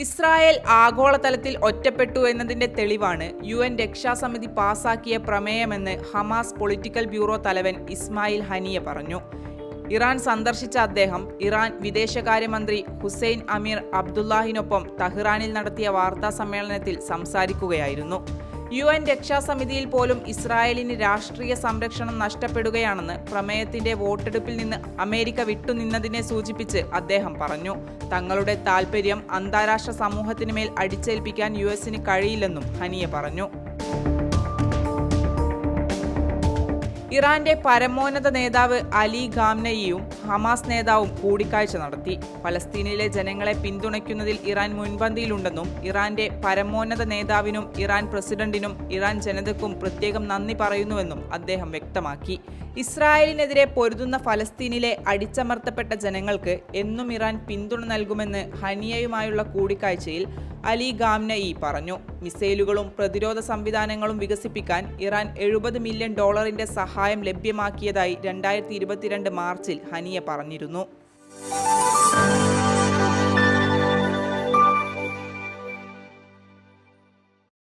Israel ആഗോളതലത്തിൽ ഒറ്റപ്പെട്ടു എന്നതിന്റെ തെളിവാണ് യു എൻ രക്ഷാസമിതി പാസാക്കിയ പ്രമേയമെന്ന് ഹമാസ് പൊളിറ്റിക്കൽ ബ്യൂറോ തലവൻ ഇസ്മായിൽ ഹനിയ പറഞ്ഞു. ഇറാൻ സന്ദർശിച്ച അദ്ദേഹം ഇറാൻ വിദേശകാര്യമന്ത്രി ഹുസൈൻ അമീർ അബ്ദുല്ലാഹിനൊപ്പം തഹ്റാനിൽ നടത്തിയ വാർത്താ സമ്മേളനത്തിൽ സംസാരിക്കുകയായിരുന്നു. യു എൻ രക്ഷാസമിതിയിൽ പോലും ഇസ്രായേലിന് രാഷ്ട്രീയ സംരക്ഷണം നഷ്ടപ്പെടുകയാണെന്ന് പ്രമേയത്തിന്റെ വോട്ടെടുപ്പിൽ നിന്ന് അമേരിക്ക വിട്ടുനിന്നതിനെ സൂചിപ്പിച്ച് അദ്ദേഹം പറഞ്ഞു. തങ്ങളുടെ താൽപര്യം അന്താരാഷ്ട്ര സമൂഹത്തിന് മേൽ അടിച്ചേൽപ്പിക്കാൻ യു എസിന് കഴിയില്ലെന്നും ഹനിയ പറഞ്ഞു. ഇറാന്റെ പരമോന്നത നേതാവ് അലി ഖാംനയിയും ഹമാസ് നേതാവും കൂടിക്കാഴ്ച നടത്തി. പലസ്തീനിലെ ജനങ്ങളെ പിന്തുണയ്ക്കുന്നതിൽ ഇറാൻ മുൻപന്തിയിലുണ്ടെന്നും ഇറാന്റെ പരമോന്നത നേതാവിനും ഇറാൻ പ്രസിഡന്റിനും ഇറാൻ ജനതയ്ക്കും പ്രത്യേകം നന്ദി പറയുന്നുവെന്നും അദ്ദേഹം വ്യക്തമാക്കി. ഇസ്രായേലിനെതിരെ പൊരുതുന്ന ഫലസ്തീനിലെ അടിച്ചമർത്തപ്പെട്ട ജനങ്ങൾക്ക് എന്നും ഇറാൻ പിന്തുണ നൽകുമെന്ന് ഹനിയയുമായുള്ള കൂടിക്കാഴ്ചയിൽ അലി ഗാംനയി പറഞ്ഞു. മിസൈലുകളും പ്രതിരോധ സംവിധാനങ്ങളും വികസിപ്പിക്കാൻ ഇറാൻ എഴുപത് മില്യൺ ഡോളറിന്റെ സഹായം ലഭ്യമാക്കിയതായി രണ്ടായിരത്തി മാർച്ചിൽ ഹനിയ പറഞ്ഞിരുന്നു.